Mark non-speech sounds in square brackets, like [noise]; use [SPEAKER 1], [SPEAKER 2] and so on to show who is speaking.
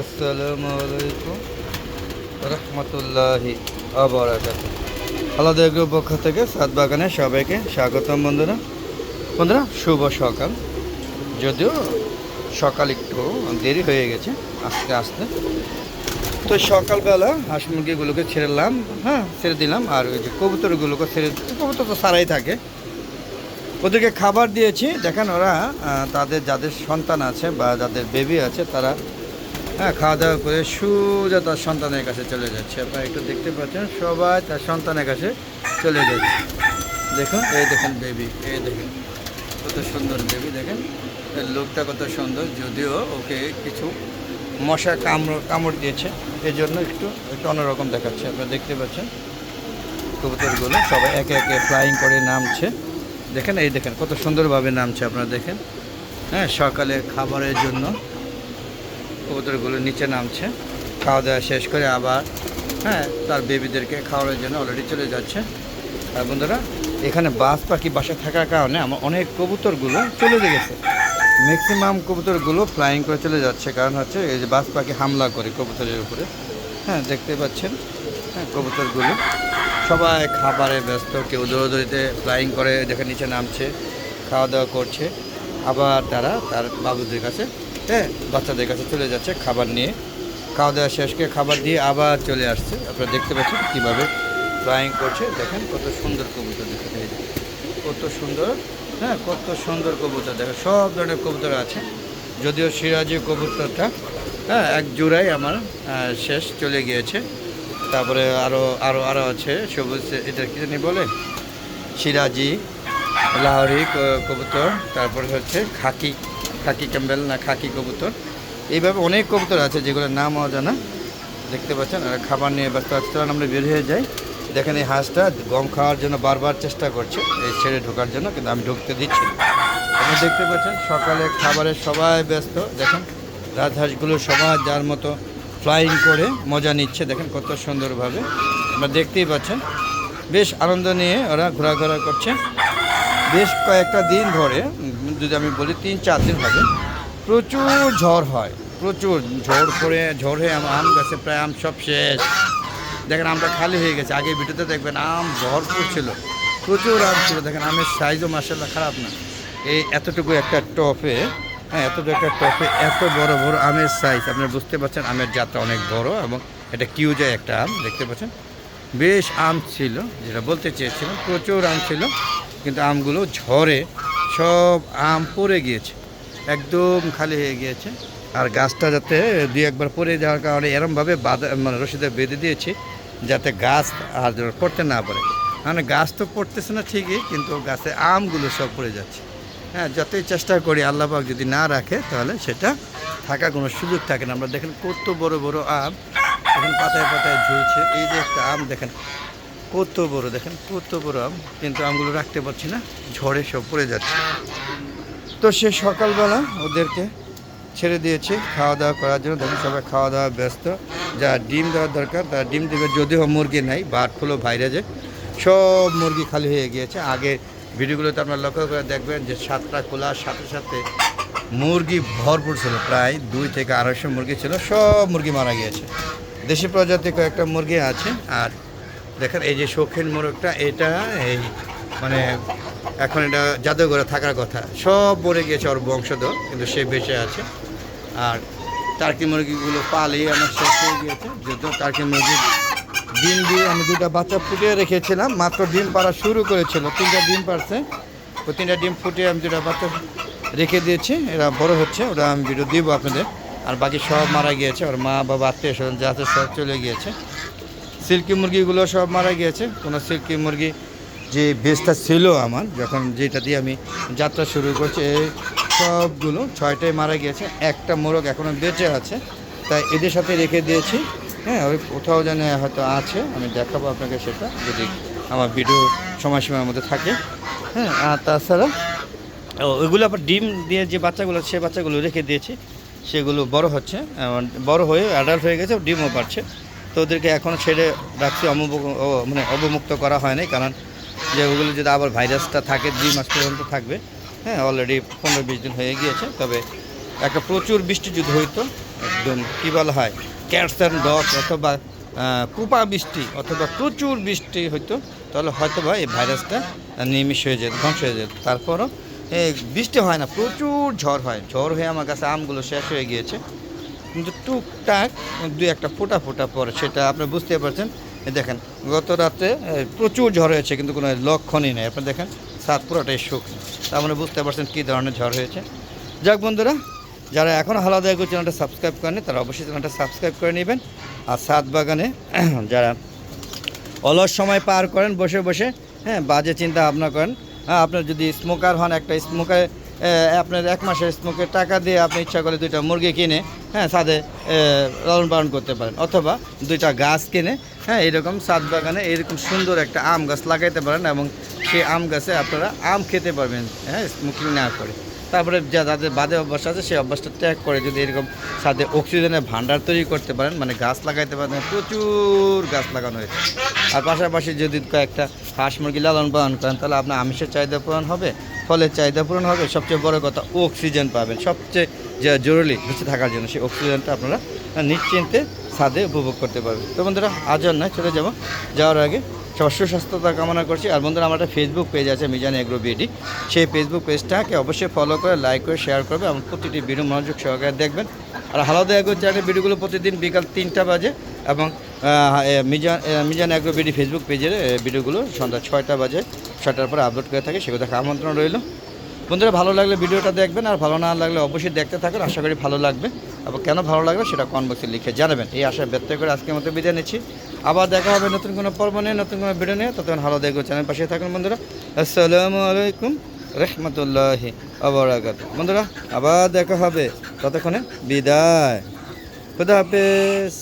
[SPEAKER 1] আসসালামু আলাইকুম রহমতুল্লাহি আবরাকাত। আলাদা পক্ষ থেকে সাত বাগানে সবাইকে স্বাগতম বন্ধুরা। বন্ধুরা, শুভ সকাল। যদিও সকাল একটু দেরি হয়ে গেছে আস্তে আস্তে। তো সকালবেলা হাঁস মুরগিগুলোকে ছেড়েলাম হ্যাঁ ছেড়ে দিলাম। আর ওই যে কবুতরগুলোকে ছেড়ে কবুতর তো সারাই থাকে। ওদেরকে খাবার দিয়েছি। দেখেন ওরা তাদের, যাদের সন্তান আছে বা যাদের বেবি আছে, তারা হ্যাঁ খাওয়া দাওয়া করে সোজা তার সন্তানের কাছে চলে যাচ্ছে। আপনারা একটু দেখতে পাচ্ছেন, সবাই তার সন্তানের কাছে চলে যাচ্ছে। দেখুন, এই দেখেন বেবি এই দেখেন। কত সুন্দর বেবি দেখেন। লোকটা কত সুন্দর, যদিও ওকে কিছু মশা কামড় কামড় দিয়েছে। এই জন্য একটু একটু অন্যরকম দেখাচ্ছে। আপনারা দেখতে পাচ্ছেন, কবুতরগুলো সবাই একে একে ফ্লাইং করে নামছে। দেখেন, এই দেখেন, কত সুন্দরভাবে নামছে, আপনারা দেখেন। হ্যাঁ সকালে খাবারের জন্য। কবুতরগুলো নিচে নামছে। খাওয়া দাওয়া শেষ করে আবার হ্যাঁ তার বেবিদেরকে খাওয়ানোর জন্য অলরেডি চলে যাচ্ছে। আর বন্ধুরা, এখানে বাস পাখি বাসা থাকার কারণে আমার অনেক কবুতরগুলো চলে গেছে। ম্যাক্সিমাম কবুতরগুলো ফ্লাইং করে চলে যাচ্ছে, কারণ হচ্ছে এই যে বাস পাখি হামলা করে কবুতরের উপরে। হ্যাঁ দেখতে পাচ্ছেন হ্যাঁ কবুতরগুলো। সবাই খাবারে ব্যস্ত, কেউ দৌড়দৌড়িতে ফ্লাইং করে দেখে নিচে নামছে খাওয়া দাওয়া করছে। আবার তারা তার বাবুদের কাছে হ্যাঁ বাচ্চাদের কাছে চলে যাচ্ছে খাবার নিয়ে। খাওয়া দাওয়া শেষ করে খাবার দিয়ে আবার চলে আসছে। আপনারা দেখতে পাচ্ছেন কীভাবে ফ্লাইং করছে। দেখেন কত সুন্দর কবুতর দেখেন এই যে। কত সুন্দর হ্যাঁ কত সুন্দর কবুতর দেখেন সব ধরনের কবুতর আছে। যদিও সিরাজি কবুতরটা হ্যাঁ এক জোড়াই আমার শেষ চলে গিয়েছে। তারপরে আরও আরও আরও আছে, সবুজ, এটা কি জানি বলে? সিরাজি, লাহরি কবুতর, তারপরে হচ্ছে খাকি। খাকি ক্যাম্বেল না খাকি কবুতর। এইভাবে অনেক কবুতর আছে যেগুলোর নাম অজানা। দেখতে পাচ্ছেন, আর খাবার নিয়ে ব্যস্ত আছে। তখন আমরা বের হয়ে যাই। দেখেন এই হাঁসটা গম খাওয়ার জন্য বারবার চেষ্টা করছে। এই ছেড়ে ঢোকার জন্য, কিন্তু আমি ঢুকতে দিচ্ছি আপনি দেখতে পাচ্ছেন সকালে খাবারের সবাই ব্যস্ত। দেখেন, রাজহাঁসগুলো সবাই যার মতো ফ্লাইং করে মজা নিচ্ছে। দেখেন কত সুন্দরভাবে। আমরা দেখতেই পাচ্ছেন, বেশ আনন্দ নিয়ে ওরা ঘোরাঘোরা করছে। বেশ কয়েকটা দিন ধরে, যদি আমি বলি তিন, চার দিন হবে, প্রচুর ঝড় হয়, প্রচুর ঝড় করে, ঝড় হয়ে আম গাছে প্রায় আম সব শেষ। দেখেন আমটা খালি হয়ে গেছে, আগে ভিডিওতে দেখবেন আম ভরপুর ছিল, প্রচুর আম ছিল, দেখেন আমের সাইজও মাসাল্লাহ খারাপ না। এই এতটুকু একটা টপে হ্যাঁ এতটুকু একটা টপে এত বড় বড় আমের সাইজ আপনারা বুঝতে পারছেন, আমের জাতটা অনেক বড় এবং এটা কিউজায় একটা আম, দেখতে পাচ্ছেন। বেশ আম ছিল, যেটা বলতে চেয়েছিলাম, প্রচুর আম ছিল কিন্তু আমগুলো ঝড়ে সব আম পড়ে গিয়েছে, একদম খালি হয়ে গিয়েছে। আর গাছটা যাতে দু একবার পড়ে যাওয়ার কারণে এরমভাবে বাঁধা মানে রশিদে বেঁধে দিয়েছি, যাতে গাছ আর পড়তে না পারে। মানে গাছ তো পড়তেছে না ঠিকই, কিন্তু গাছে আমগুলো সব পড়ে যাচ্ছে। হ্যাঁ যতই চেষ্টা করি আল্লাপাক যদি না রাখে, তাহলে সেটা থাকার কোনো সুযোগ থাকে না। আমরা দেখেন কত বড় বড় আম, এখন পাতায় পাতায় ঝুলছে। এই যে একটা আম দেখেন কত বড় দেখেন কত বড় আম, কিন্তু আমগুলো রাখতে পারছি না, ঝড়ে সব পড়ে যাচ্ছে। তো সে সকালবেলা ওদেরকে ছেড়ে দিয়েছে, খাওয়া দাওয়া করার জন্য। দেখুন, সবাই খাওয়া দাওয়া ব্যস্ত। যা ডিম দেওয়ার দরকার তারা ডিম দেবে যদিও মুরগি নাই বার্ড ফ্লু ভাইরাসে সব মুরগি খালি হয়ে গিয়েছে। আগে ভিডিওগুলোতে আপনারা লক্ষ্য করে দেখবেন যে সাতটা খোলার সাথে সাথে মুরগি ভরপুর ছিল, প্রায় দুই থেকে আড়াইশো মুরগি ছিল, সব মুরগি মারা গিয়েছে। দেশি প্রজাতি কয়েকটা মুরগি আছে, আর দেখেন, এই যে শৌখিন মোরগটা, এটা এই মানে এখন এটা জাদুঘরে থাকার কথা। সব মরে গিয়েছে ওর বংশধর, কিন্তু সে বেঁচে আছে। আর টার্কি মুরগিগুলো পালি আমার শেষ হয়ে গিয়েছে। যদিও টার্কি মুরগি ডিম দিয়ে আমি দুটা বাচ্চা ফুটিয়ে রেখেছিলাম, মাত্র ডিম পাড়া শুরু করেছিল, তিনটা ডিম পারছে ওই তিনটা ডিম ফুটিয়ে আমি দুটা বাচ্চা রেখে দিয়েছি, এরা বড় হচ্ছে, ওটা আমি ভিডিও দিব আপনাদের। আর বাকি সব মারা গিয়েছে, ওর মা, বাবা আত্মীয় স্বজন যাতে সব চলে গিয়েছে। সিল্কি মুরগিগুলো সব মারা গিয়েছে। কোনো সিল্কি মুরগি যে বেসটা ছিল আমার, যখন যেটা দিয়ে আমি যাত্রা শুরু করছি, এই সবগুলো ছয়টাই মারা গিয়েছে। একটা মোরগ এখনও বেঁচে আছে, তাই এদের সাথে রেখে দিয়েছি। হ্যাঁ ওই কোথাও যেন হয়তো আছে, আমি দেখাবো আপনাকে সেটা, যদি আমার ভিডিও সময়সীমার মধ্যে থাকে। হ্যাঁ আর তাছাড়া ওইগুলো আবার ডিম দিয়ে যে বাচ্চাগুলো সে বাচ্চাগুলো রেখে দিয়েছি, সেগুলো বড় হচ্ছে বড় হয়ে অ্যাডাল্ট হয়ে গেছে, ডিমও পাচ্ছে তো ওদেরকে এখনও ছেড়ে রাখছি মানে অবমুক্ত করা হয়নি, কারণ যে ওগুলো যদি আবার ভাইরাসটা থাকে, দুই মাস পর্যন্ত থাকবে। হ্যাঁ অলরেডি পনেরো বিশ দিন হয়ে গিয়েছে, তবে একটা প্রচুর বৃষ্টি যদি হইতো, একদম কী বলা হয় ক্যাটস অ্যান্ড ডগ অথবা কুপা বৃষ্টি অথবা প্রচুর বৃষ্টি হইতো, তাহলে হয়তো বা এই ভাইরাসটা নিমিষ হয়ে যেত, ধ্বংস হয়ে যেত। তারপরও বৃষ্টি হয় না, প্রচুর ঝড় হয়, ঝড় হয়ে আমার কাছে আমগুলো শেষ হয়ে গিয়েছে। কিন্তু টুকটাক দুই একটা ফোটা ফোটা পরে সেটা আপনি বুঝতে পারছেন। দেখেন, গত রাতে প্রচুর ঝড় হয়েছে, কিন্তু কোনো লক্ষণই নেই। আপনি দেখেন সাত পুরোটাই শুকনো। তার মানে বুঝতে পারছেন কী ধরনের ঝড় হয়েছে। যাক বন্ধুরা, যারা এখনও হালাদা এগো চ্যানেলটা সাবস্ক্রাইব করেনি তারা অবশ্যই চ্যানেলটা সাবস্ক্রাইব করে নেবেন। আর সাত বাগানে, [clears throat] যারা অলস সময় পার করেন, বসে বসে হ্যাঁ বাজে চিন্তা ভাবনা করেন হ্যাঁ আপনার যদি স্মোকার হন, একটা স্মোকার আপনার এক মাসের স্মোকের টাকা দিয়ে আপনি ইচ্ছা করে দুইটা মুরগি কিনে হ্যাঁ সাদে লালন পালন করতে পারেন। অথবা দুইটা গাছ কিনে হ্যাঁ এরকম সাদ বাগানে এরকম সুন্দর একটা আম গাছ লাগাইতে পারেন এবং সেই আম গাছে আপনারা আম খেতে পারবেন হ্যাঁ স্মোকিং না করে। তারপরে যা যাদের বাদে অভ্যাস আছে সেই অভ্যাসটা ত্যাগ করে যদি এরকম সাথে অক্সিজেনের ভান্ডার তৈরি করতে পারেন মানে গাছ লাগাইতে পারেন, প্রচুর গাছ লাগানো হয়েছে। আর পাশাপাশি যদি কয়েকটা হাঁস মুরগি লালন পালন করেন, তাহলে আপনার আমিষের চাহিদা পূরণ হবে, ফলের চাহিদা পূরণ হবে, সবচেয়ে বড় কথা অক্সিজেন পাবেন। সবচেয়ে যে জরুরি বেঁচে থাকার জন্য সেই অক্সিজেনটা আপনারা নিশ্চিন্তে ছাদে উপভোগ করতে পারবেন। তো বন্ধুরা, আজ নয়, চলে যাব, যাওয়ার আগে সুস্বাস্থ্যতা কামনা করছি। আর বন্ধুরা, আমার একটা ফেসবুক পেজ আছে, মিজান এগ্রো বিডি সেই ফেসবুক পেজটাকে অবশ্যই ফলো করে লাইক করে শেয়ার করবে এবং প্রতিটি ভিডিও মনোযোগ সহকারে দেখবেন। আর হালাদা এগ্রো চ্যানেলের ভিডিওগুলো প্রতিদিন বিকাল তিনটা বাজে এবং Mizan Mizan agro BD Facebook পেজের ভিডিওগুলো সন্ধ্যা ছয়টা বাজে, ছয়টার পরে আপলোড করে থাকে, সেগুলো দেখা আমন্ত্রণ রইল। বন্ধুরা, ভালো লাগলে ভিডিওটা দেখবেন, আর ভালো না লাগলে অবশ্যই দেখতে থাকুন। আশা করি ভালো লাগবে। এবং কেন ভালো লাগবে সেটা কমেন্ট বক্সে লিখে জানাবেন। এই আশা ব্যক্ত করে আজকের মতো বিদায় নিচ্ছি। আবার দেখা হবে নতুন কোনো পর্ব নিয়ে, নতুন কোনো ভিডিও নিয়ে। ততক্ষণ ভালো দেখব চ্যানেল পাশে থাকুন বন্ধুরা। আসসালামু আলাইকুম রহমতুল্লাহি আবরাকাত বন্ধুরা, আবার দেখা হবে। ততক্ষণে বিদায়। খুদা হাফেজ।